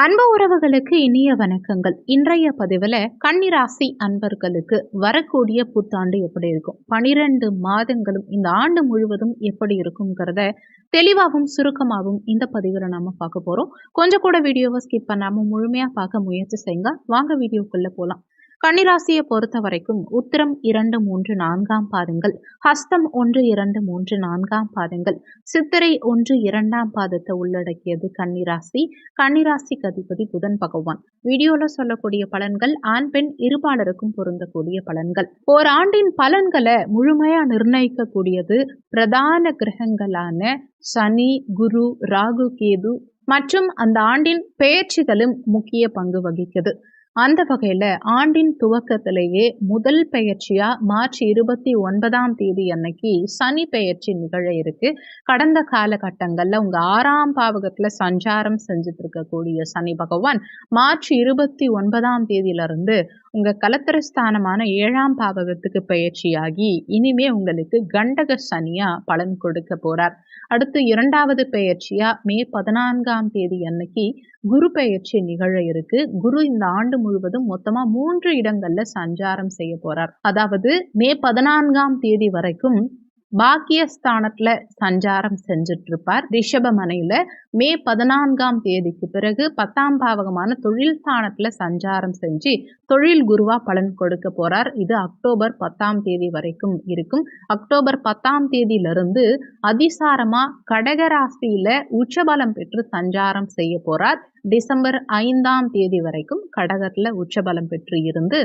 அன்பு உறவுகளுக்கு இனிய வணக்கங்கள். இன்றைய பதிவில் கன்னிராசி அன்பர்களுக்கு வரக்கூடிய புத்தாண்டு எப்படி இருக்கும்? பனிரெண்டு மாதங்களும் இந்த ஆண்டு முழுவதும் எப்படி இருக்குங்கிறத தெளிவாகவும் சுருக்கமாகவும் இந்த பதிவில் நம்ம பார்க்க போகிறோம் கொஞ்சம் கூட வீடியோவை ஸ்கிப் பண்ணாமல் முழுமையாக பார்க்க முயற்சி செய்யுங்க. வாங்க வீடியோக்குள்ளே போகலாம் கன்னிராசியை பொறுத்த வரைக்கும் உத்திரம் இரண்டு மூன்று நான்காம் பாதங்கள். ஹஸ்தம் ஒன்று இரண்டு மூன்று நான்காம் பாதங்கள். சித்திரை ஒன்று இரண்டாம் பாதத்தை உள்ளடக்கியது கன்னிராசி. கன்னிராசி கதிபதி புதன் பகவான். வீடியோல சொல்லக்கூடிய பலன்கள் ஆண் பெண் இருபாலருக்கும் பொருந்தக்கூடிய பலன்கள். ஓராண்டின் பலன்களை முழுமையா நிர்ணயிக்கக்கூடியது பிரதான கிரகங்களான சனி குரு ராகு கேது மற்றும் அந்த ஆண்டின் பெயர்ச்சிகளும் முக்கிய பங்கு வகிக்குது. அந்த வகையில் ஆண்டின் துவக்கத்திலேயே முதல் பெயர்ச்சியாக மார்ச் இருபத்தி ஒன்பதாம் தேதி அன்னைக்கு சனி பெயர்ச்சி நிகழ இருக்கு. கடந்த காலகட்டங்களில் உங்கள் ஆறாம் பாவகத்தில் சஞ்சாரம் செஞ்சுட்டு இருக்கக்கூடிய சனி பகவான் மார்ச் இருபத்தி ஒன்பதாம் தேதியிலிருந்து உங்கள் கலத்திரஸ்தானமான ஏழாம் பாவகத்துக்கு பயிற்சியாகி இனிமே உங்களுக்கு கண்டக சனியா பலன் கொடுக்க போறார். அடுத்து இரண்டாவது பெயர்ச்சியா மே பதினான்காம் தேதி அன்னைக்கு குரு பெயர்ச்சி நிகழ இருக்கு. குரு இந்த ஆண்டு முழுவதும் மொத்தமா மூன்று இடங்கள்ல சஞ்சாரம் செய்ய போறார். அதாவது மே பதினான்காம் தேதி வரைக்கும் பாக்கியஸ்தானத்துல சஞ்சாரம் செஞ்சுட்டு இருப்பார் ரிஷபமனையில மே பதினான்காம் தேதிக்கு பிறகு பத்தாம் பாவகமான தொழில் ஸ்தானத்துல சஞ்சாரம் செஞ்சு தொழில் குருவா பலன் கொடுக்க போறார். இது அக்டோபர் பத்தாம் தேதி வரைக்கும் இருக்கும். அக்டோபர் பத்தாம் தேதியிலிருந்து அதிசாரமா கடகராசியில உச்சபலம் பெற்று சஞ்சாரம் செய்ய போறார். டிசம்பர் ஐந்தாம் தேதி வரைக்கும் கடகத்துல உச்சபலம் பெற்று இருந்து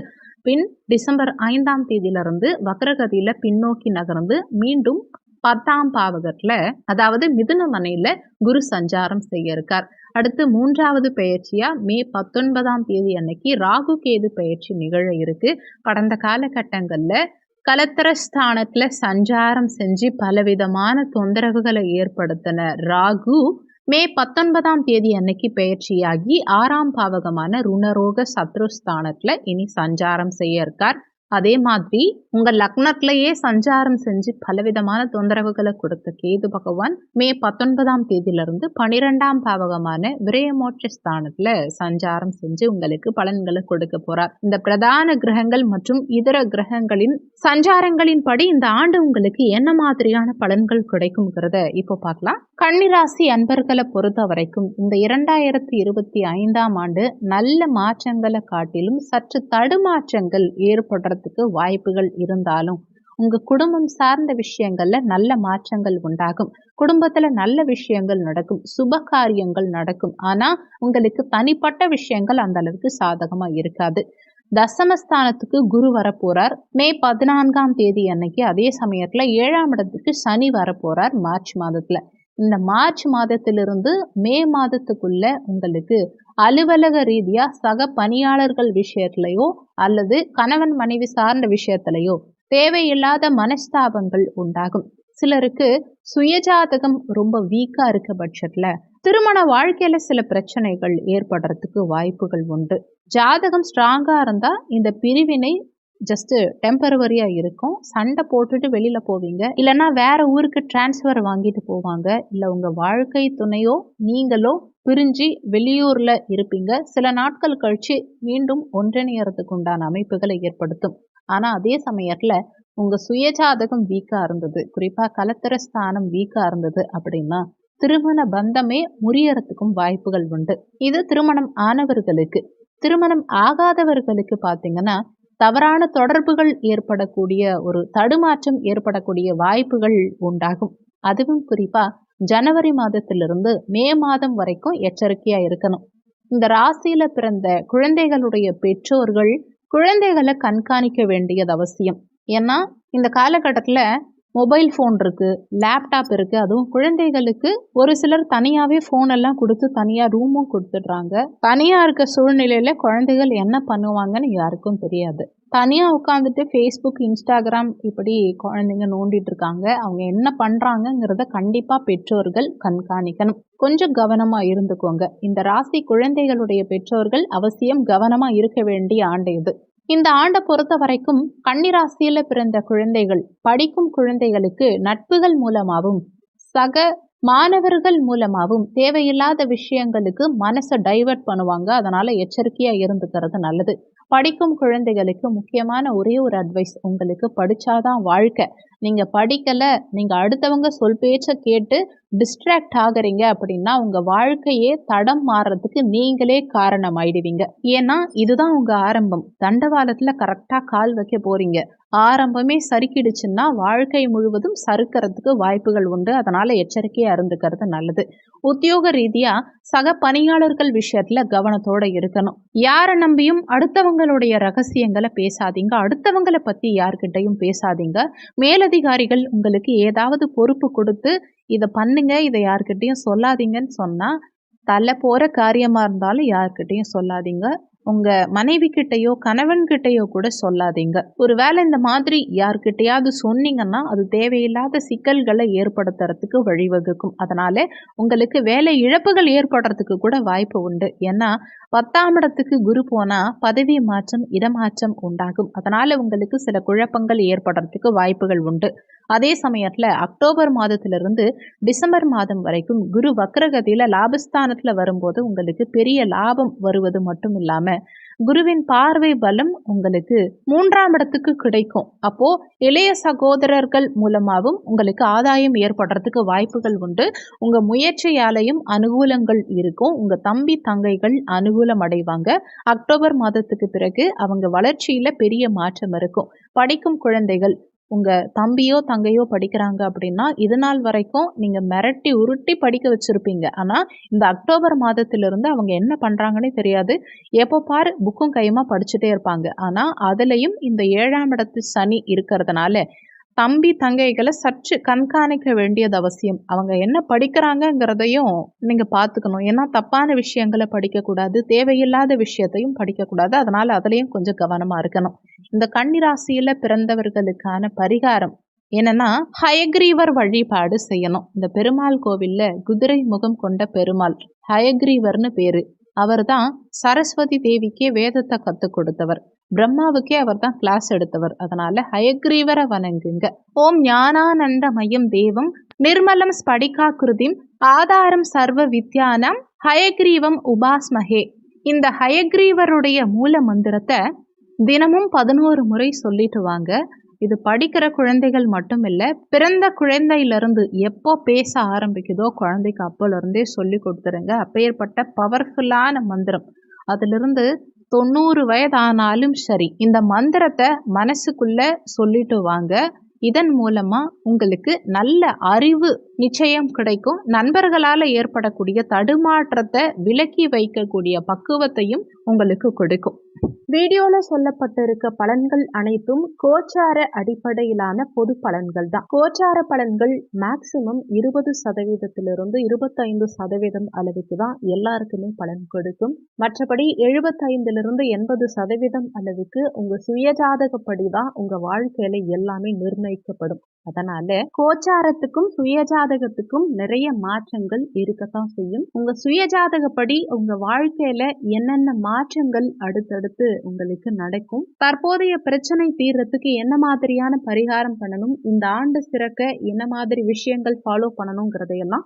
பின் டிசம்பர் ஐந்தாம் தேதியிலிருந்து வக்ரகதியில பின்னோக்கி நகர்ந்து மீண்டும் பத்தாம் பாவகத்துல அதாவது மிதுன மனையில குரு சஞ்சாரம் செய்ய இருக்கார். அடுத்து மூன்றாவது பயிற்சியா மே பத்தொன்பதாம் தேதி அன்னைக்கு ராகு கேது பயிற்சி நிகழ இருக்கு. கடந்த காலகட்டங்கள்ல கலத்திரஸ்தானத்துல சஞ்சாரம் செஞ்சு பலவிதமான தொந்தரவுகளை ஏற்படுத்தின ராகு மே பத்தொன்பதாம் தேதி அன்னைக்கு பெயர்ச்சியாகி ஆறாம் பாவகமான ருணரோக சத்ருஸ்தானத்தில் இனி சஞ்சாரம் செய்ய இருக்கார். அதே மாதிரி உங்கள் லக்னத்திலேயே சஞ்சாரம் செஞ்சு பலவிதமான தொந்தரவுகளை கொடுத்த கேது பகவான் மே பத்தொன்பதாம் தேதியிலிருந்து பனிரெண்டாம் பாவகமான விரயமோட்ச ஸ்தானத்துல சஞ்சாரம் செஞ்சு உங்களுக்கு பலன்களை கொடுக்க போறார். இந்த பிரதான கிரகங்கள் மற்றும் இதர கிரகங்களின் சஞ்சாரங்களின் படி இந்த ஆண்டு உங்களுக்கு என்ன மாதிரியான பலன்கள் கிடைக்கும்ங்கிறத இப்போ பார்க்கலாம். கன்னிராசி அன்பர்களை பொறுத்த வரைக்கும் இந்த இரண்டாயிரத்தி இருபத்தி ஐந்தாம் ஆண்டு நல்ல மாற்றங்களை காட்டிலும் சற்று தடுமாற்றங்கள் ஏற்படுறது போகிறதுக்கு வாய்ப்புகள் இருந்தாலும் உங்கள் குடும்பம் சார்ந்த விஷயங்களில் நல்ல மாற்றங்கள் உண்டாகும். குடும்பத்தில் நல்ல விஷயங்கள் நடக்கும். சுப காரியங்கள் நடக்கும். ஆனால் உங்களுக்கு தனிப்பட்ட விஷயங்கள் அந்த அளவுக்கு சாதகமாக இருக்காது. தசமஸ்தானத்துக்கு குரு வரப்போறார். மே பதினான்காம் தேதி அன்னைக்கு அதே சமயத்தில் ஏழாம் இடத்துக்கு சனி வரப்போறார் மார்ச் மாதத்தில். இந்த மார்ச் மாதத்திலிருந்து மே மாதத்துக்குள்ள உங்களுக்கு அலுவலக ரீதியா சக பணியாளர்கள் விஷயத்திலையோ அல்லது கணவன் மனைவி சார்ந்த விஷயத்திலையோ தேவையில்லாத மனஸ்தாபங்கள் உண்டாகும். சிலருக்கு சுயஜாதகம் ரொம்ப வீக்கா இருக்க பட்சத்துல திருமண வாழ்க்கையில சில பிரச்சனைகள் ஏற்படுறதுக்கு வாய்ப்புகள் உண்டு. ஜாதகம் ஸ்ட்ராங்கா இருந்தா இந்த பிரிவினை ஜஸ்ட்டு டெம்பரவரியாக இருக்கும். சண்டை போட்டுட்டு வெளியில் போவீங்க. இல்லைன்னா வேறு ஊருக்கு டிரான்ஸ்ஃபர் வாங்கிட்டு போவாங்க. இல்லை உங்கள் வாழ்க்கை துணையோ நீங்களோ பிரிஞ்சு வெளியூரில் இருப்பீங்க. சில நாட்கள் கழித்து மீண்டும் ஒன்றிணையறதுக்கு உண்டான அமைப்புகளை ஏற்படுத்தும். ஆனால் அதே சமயத்தில் உங்கள் சுயஜாதகம் வீக்காக இருந்தது. குறிப்பாக கலத்திர ஸ்தானம் வீக்காக இருந்தது அப்படின்னா திருமண பந்தமே முறியறதுக்கும் வாய்ப்புகள் உண்டு. இது திருமணம் ஆனவர்களுக்கு திருமணம் ஆகாதவர்களுக்கு பார்த்தீங்கன்னா தவறான தொடர்புகள் ஏற்படக்கூடிய ஒரு தடுமாற்றம் ஏற்படக்கூடிய வாய்ப்புகள் உண்டாகும். அதுவும் குறிப்பா ஜனவரி மாதத்திலிருந்து மே மாதம் வரைக்கும் எச்சரிக்கையா இருக்கணும். இந்த ராசியில பிறந்த குழந்தைகளுடைய பெற்றோர்கள் குழந்தைகளை கண்காணிக்க வேண்டியது அவசியம். ஏன்னா இந்த காலகட்டத்தில் மொபைல் ஃபோன் இருக்குது லேப்டாப் இருக்குது அதுவும் குழந்தைகளுக்கு ஒரு சிலர் தனியாகவே ஃபோன் எல்லாம் கொடுத்து தனியாக ரூமும் கொடுத்துட்றாங்க. தனியாக இருக்க சூழ்நிலையில் குழந்தைகள் என்ன பண்ணுவாங்கன்னு யாருக்கும் தெரியாது. தனியாக உட்காந்துட்டு ஃபேஸ்புக் இன்ஸ்டாகிராம் இப்படி குழந்தைங்க நோண்டிட்டு இருக்காங்க. அவங்க என்ன பண்ணுறாங்கங்கிறத கண்டிப்பாக பெற்றோர்கள் கண்காணிக்கணும். கொஞ்சம் கவனமாக இருந்துக்கோங்க. இந்த ராசி குழந்தைகளுடைய பெற்றோர்கள் அவசியம் கவனமாக இருக்க வேண்டிய ஆண்டு இது. இந்த ஆண்டை பொறுத்த வரைக்கும் கன்னிராசியில பிறந்த குழந்தைகள் படிக்கும் குழந்தைகளுக்கு நட்புகள் மூலமாகவும் சக மாணவர்கள் மூலமாகவும் தேவையில்லாத விஷயங்களுக்கு மனசை டைவர்ட் பண்ணுவாங்க. அதனால எச்சரிக்கையா இருந்துக்கிறது நல்லது. படிக்கும் குழந்தைகளுக்கு முக்கியமான ஒரே ஒரு அட்வைஸ் உங்களுக்கு படிச்சாதான் வாழ்க்கை. நீங்க படிக்கல நீங்க அடுத்தவங்க சொல் பேச்ச கேட்டு டிஸ்ட்ராக்ட் ஆகுறீங்க அப்படின்னா உங்க வாழ்க்கையே தடம் மாறுறதுக்கு நீங்களே காரணம் ஆயிடுவீங்க ஏன்னா இதுதான் உங்க ஆரம்பம். தண்டவாளத்துல கரெக்டா கால் வைக்க போறீங்க. ஆரம்பமே சறுக்கிடுச்சுன்னா வாழ்க்கை முழுவதும் சறுக்கிறதுக்கு வாய்ப்புகள் உண்டு. அதனால் எச்சரிக்கையாக இருந்துக்கிறது நல்லது. உத்தியோக ரீதியாக சக பணியாளர்கள் விஷயத்தில் கவனத்தோடு இருக்கணும். யாரை நம்பியும் அடுத்தவங்களுடைய ரகசியங்களை பேசாதீங்க. அடுத்தவங்களை பற்றி யார்கிட்டையும் பேசாதீங்க. மேலதிகாரிகள் உங்களுக்கு ஏதாவது பொறுப்பு கொடுத்து இதை பண்ணுங்க இதை யார்கிட்டையும் சொல்லாதீங்கன்னு சொன்னால் தலை போகிற காரியமாக இருந்தாலும் யார்கிட்டையும் சொல்லாதீங்க. உங்க மனைவி கிட்டயோ கணவன் கிட்டயோ கூட சொல்லாதீங்க. ஒருவேளை இந்த மாதிரி யார்கிட்டயாவது சொன்னீங்கன்னா அது தேவையில்லாத சிக்கல்களை ஏற்படுத்துறதுக்கு வழிவகுக்கும். அதனால உங்களுக்கு வேலை இழப்புகள் ஏற்படுறதுக்கு கூட வாய்ப்பு உண்டு. ஏன்னா பத்தாம் இடத்துக்கு குரு போனா பதவி மாற்றம் இடமாற்றம் உண்டாகும். அதனால உங்களுக்கு சில குழப்பங்கள் ஏற்படுறதுக்கு வாய்ப்புகள் உண்டு. அதே சமயத்தில் அக்டோபர் மாதத்திலிருந்து டிசம்பர் மாதம் வரைக்கும் குரு வக்ரகதியில் லாபஸ்தானத்தில் வரும்போது உங்களுக்கு பெரிய லாபம் வருவது மட்டும் இல்லாமல் குருவின் பார்வை பலம் உங்களுக்கு மூன்றாம் இடத்துக்கு கிடைக்கும். அப்போ இளைய சகோதரர்கள் மூலமாகவும் உங்களுக்கு ஆதாயம் ஏற்படுறதுக்கு வாய்ப்புகள் உண்டு. உங்க முயற்சியாலையும் அனுகூலங்கள் இருக்கும். உங்க தம்பி தங்கைகள் அனுகூலம் அடைவாங்க. அக்டோபர் மாதத்துக்கு பிறகு அவங்க வளர்ச்சியில பெரிய மாற்றம் இருக்கும். படிக்கும் குழந்தைகள் உங்கள் தம்பியோ தங்கையோ படிக்கிறாங்க அப்படின்னா இது நாள் வரைக்கும் நீங்கள் மிரட்டி உருட்டி படிக்க வச்சுருப்பீங்க. ஆனால் இந்த அக்டோபர் மாதத்திலிருந்து அவங்க என்ன பண்ணுறாங்கன்னே தெரியாது. எப்போ பார் புக்கும் கையுமா படிச்சுட்டே இருப்பாங்க. ஆனால் அதுலேயும் இந்த ஏழாம் இடத்து சனி இருக்கிறதுனால தம்பி தங்கைகளை சற்று கண்காணிக்க வேண்டியது அவசியம். அவங்க என்ன படிக்கிறாங்கங்கிறதையும் நீங்கள் பார்த்துக்கணும். ஏன்னா தப்பான விஷயங்களை படிக்கக்கூடாது தேவையில்லாத விஷயத்தையும் படிக்கக்கூடாது. அதனால் அதுலேயும் கொஞ்சம் கவனமாக இருக்கணும். இந்த கன்னிராசியில் பிறந்தவர்களுக்கான பரிகாரம் என்னன்னா ஹயக்ரீவர் வழிபாடு செய்யணும். இந்த பெருமாள் கோவில்ல குதிரை முகம் கொண்ட பெருமாள் ஹயக்ரீவர்னு பேரு. அவர் தான் சரஸ்வதி தேவிக்கே வேதத்தை கற்றுக் கொடுத்தவர். பிரம்மாவுக்கே அவர் தான் கிளாஸ் எடுத்தவர். அதனால ஹயக்ரீவரை வணங்குங்க. ஓம் ஞானானந்த மயம் தேவம் நிர்மலம் ஸ்படிகாக்கிருதிம் ஆதாரம் சர்வ வித்யானம் ஹயக்ரீவம் உபாஸ்மஹே. இந்த ஹயக்ரீவருடைய மூல மந்திரத்தை தினமும் பதினோரு முறை சொல்லிட்டு வாங்க. இது படிக்கிற குழந்தைகள் மட்டும் இல்லை பிறந்த குழந்தையிலிருந்து எப்போ பேச ஆரம்பிக்குதோ குழந்தைக்கு அப்போலேருந்தே சொல்லி கொடுத்துருங்க. அப்பேற்பட்ட பவர்ஃபுல்லான மந்திரம். அதிலிருந்து தொண்ணூறு வயதானாலும் சரி இந்த மந்திரத்தை மனசுக்குள்ளே சொல்லிட்டு வாங்க. இதன் மூலமாக உங்களுக்கு நல்ல அறிவு நிச்சயம் கிடைக்கும். நண்பர்களால் ஏற்படக்கூடிய தடுமாற்றத்தை விலக்கி வைக்கக்கூடிய பக்குவத்தையும் உங்களுக்கு கொடுக்கும். வீடியோவில் சொல்லப்பட்டிருக்க பலன்கள் அனைத்தும் கோச்சார அடிப்படையிலான பொது பலன்கள் தான். கோச்சார பலன்கள் மேக்சிமம் இருபது சதவீதத்திலிருந்து இருபத்தைந்து சதவீதம் அளவுக்கு தான் எல்லாருக்குமே பலன் கொடுக்கும். மற்றபடி எழுபத்தைந்திலிருந்து எண்பது சதவீதம் அளவுக்கு உங்க சுயஜாதகப்படி தான் உங்க வாழ்க்கையில எல்லாமே நிர்ணயிக்கப்படும். அதனால கோச்சாரத்துக்கும் சுயஜாதகத்துக்கும் நிறைய மாற்றங்கள் இருக்கத்தான் செய்யும். உங்க சுயஜாதகப்படி உங்க வாழ்க்கையில என்னென்ன மாற்றங்கள் அடுத்தடுத்து உங்களுக்கு நடக்கும் தற்போதைய பிரச்சனை தீர்றதுக்கு என்ன மாதிரியான பரிகாரம் பண்ணணும் இந்த ஆண்டு சிறக்க என்ன மாதிரி விஷயங்கள் ஃபாலோ பண்ணணுங்கிறதையெல்லாம்